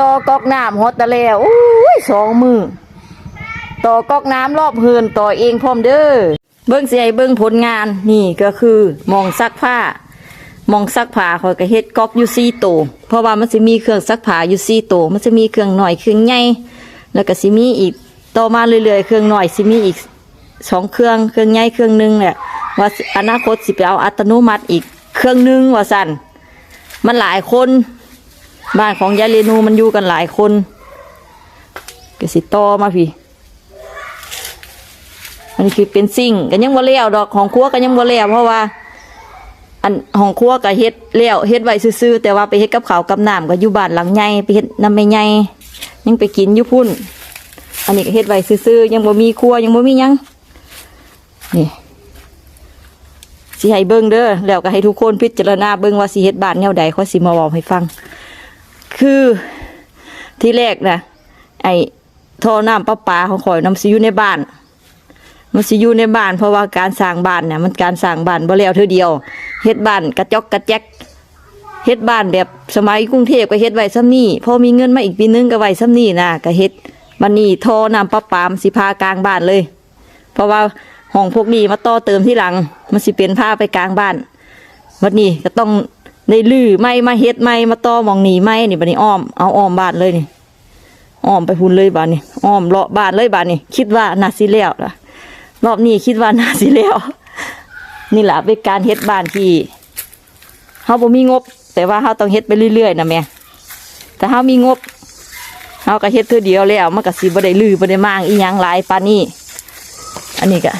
ต่อก๊อกน้ำฮอตตะแล้วอุ้ยสองมือต่อก๊อกน้ำรอบเฮือนต่อเองพร้อมเด้อเบิ้งเสิให้เบิ้งผลงานนี่ก็คือมองซักผ้ามองซักผ้าคอยก็เฮ็ดก๊อกอยู่ซี่โตวเพราะว่ามันสิมีเครื่องซักผ้าอยู่ซี่โตวมันจะมีเครื่องหน่อยเครื่องใหญ่แล้วก็สิมีอีกต่อมาเรื่อยๆเครื่องหน่อยสิมีอีกสองเครื่องเครื่องใหญ่เครื่องหนึงแหละว่าอนาคตสิไปเอาอัตโนมัติอีกเครื่องหนึงว่าสั่นมันหลายคน บ้านของยายเรนูมันอยู่กันหลายคนก็สิต่อมาพี่อันนี้คือเป็นซิ่งกันยังบ่เลี้ยวดอกของครัวกันยังบ่เลี้ยวเพราะว่า อันของครัวก็เฮ็ดเลี้ยวเฮ็ดไว้ซื่อๆแต่ว่าไปเฮ็ดกับข้าวกับน้ำก็อยู่บ้านหลังใหญ่ไปเฮ็ดน้ำไม่ใหญ่ยังไปกินอยู่พุ่น อันนี้ก็เฮ็ดไว้ซื่อๆยังบ่มีครัวยังบ่มียังนี่สิให้เบิ่งเด้อแล้วก็ให้ทุกคนพิจารณาเบิ่งว่าสิเฮ็ดบ้านแนวใดเขาสิมาเว้าให้ฟัง คือที่แรกนะไอ้ท่อน้ำประปาของข่อยน้ำซิอยู่ในบ้าน มันสิอยู่ในบ้าน เพราะว่าการสร้างบ้านเนี่ยมันการสร้างบ้านบ่แล้วเท่อเดียวเฮ็ดบ้านกระจอกกระแจกเฮ็ดบ้านแบบสมัยกรุงเทพก็เฮ็ดไว้ซ้ำนี่พอมีเงินมาอีกปีนึงก็ไว้ซ้ำนี่นะก็เฮ็ดบันนี้ท่อน้ำประปามสิพากลางบ้านเลย เพราะว่าห้องพวกนี้มาต่อเติมที่หลัง มันสิเป็นผ้าไปกลางบ้านวันนี้ก็ต้อง ได้ลื้อไม้มาเฮ็ดไม้มาต่อมองหนีไม้นี่บัดนี้อ้อมเอาอ้อมบ้านเลยนี่อ้อมไปพุ่นเลยบ้านนี่อ้อมเลาะบ้านเลยบ้านนี่คิดว่าน่าสิแล้วล่ะรอบนี้คิดว่าน่าสิแล้วนี่แหละเป็นการเฮ็ดบ้านที่เฮาบ่มีงบ แต่ว่าเฮาต้องเฮ็ดไปเรื่อยๆนะแม่แต่เฮามีงบเฮาก็เฮ็ดเทื่อเดียวแล้วมันก็สิบ่ได้ลื้อบ่ได้มางอีหยังหลายปานนี้ อันนี้ก็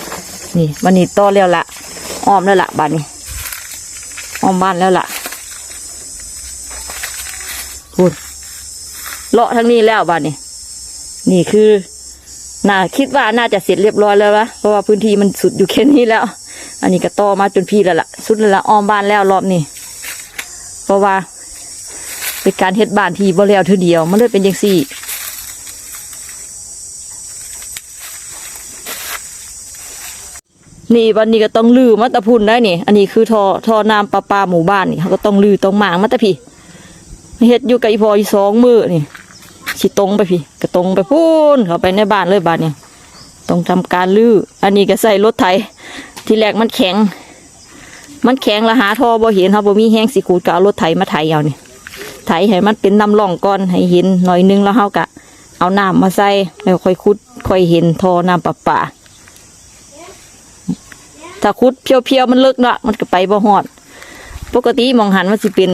นี่วันนี้ต่อแล้วละอ้อมแล้วละบ้านนี้อ้อมบ้านแล้วล่ะ พูดเลาะทั้งนี้แล้วบ้านนี้นี่คือน่าคิดว่าน่าจะเสร็จเรียบร้อยแล้วละเพราะว่าพื้นที่มันสุดอยู่แค่นี้แล้ว อันนี้ก็ต่อมาจนพี่แล้วล่ะ สุดแล้วละอ้อมบ้านแล้วรอบนี้เพราะว่าเป็นการเฮ็ดบ้านที่บ่แล้วเท่าเดียวมันเลยเป็นอย่างสี่นี่วันนี้ก็ต้องลือมัตะพุนได้นี่ อันนี้คือทอทอน้ำประปาหมู่บ้านนี่เขาก็ต้องลือต้องหมางมัตตะพี่ เฮ็ดอยู่กับอีพออีสองมือนี่สิตรงไปพี่ก็ตรงไปพูนเข้าไปในบ้านเลยบ้านเนี่ยต้องทำการลืออันนี้ก็ใส่รถไถที่แรกมันแข็ง มันแข็งละหาทอบ่เห็นเขาบ่มีแห้งสิขูดก็เอารถไถมาไถเอานี่ไถให้มันเป็นน้ำร่องก่อนให้เห็นหน่อยนึงแล้วเขาก็เอาน้ำมาใส่แล้วค่อยขุดค่อยเห็นทอน้ำประปาถ้าคุดเพียวๆมันเลิกเนาะมันก็ไปบ่ฮอด ปกติมองหันมันสิเป็น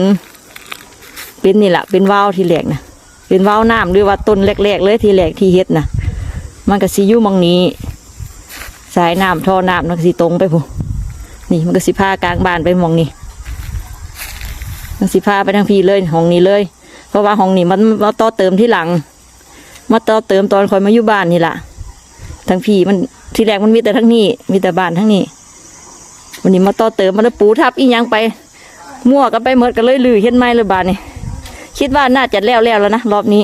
เป็นนี่แหละเป็นว่าวที่แรกนะเป็นว่าวน้ำหรือว่าต้นแรกๆเลยที่แรกที่เฮ็ดนะมันก็สิอยู่มองนี้สายน้ำท่อน้ำมันก็สิตรงไปพูนี่มันก็สิพากลางบานไปมองนี้มันสิพาไปทางพี่เลยห้องนี้เลย เพราะว่าห้องนี้มันมาต่อเติมที่หลังมาต่อเติมตอนคอยมาอยู่บ้านนี่แหละทางพี่มันที่แรกมันมีแต่ทั้งนี้ มีแต่บ้านทั้งนี้วันนี้มาต่อเติมมันเลยปูทับอีหยังไปมั่วกันไปหมดกันเลยลือเห็นไหมเลยบานนี่ คิดว่าน่าจะแล้วแล้วแล้วนะรอบนี้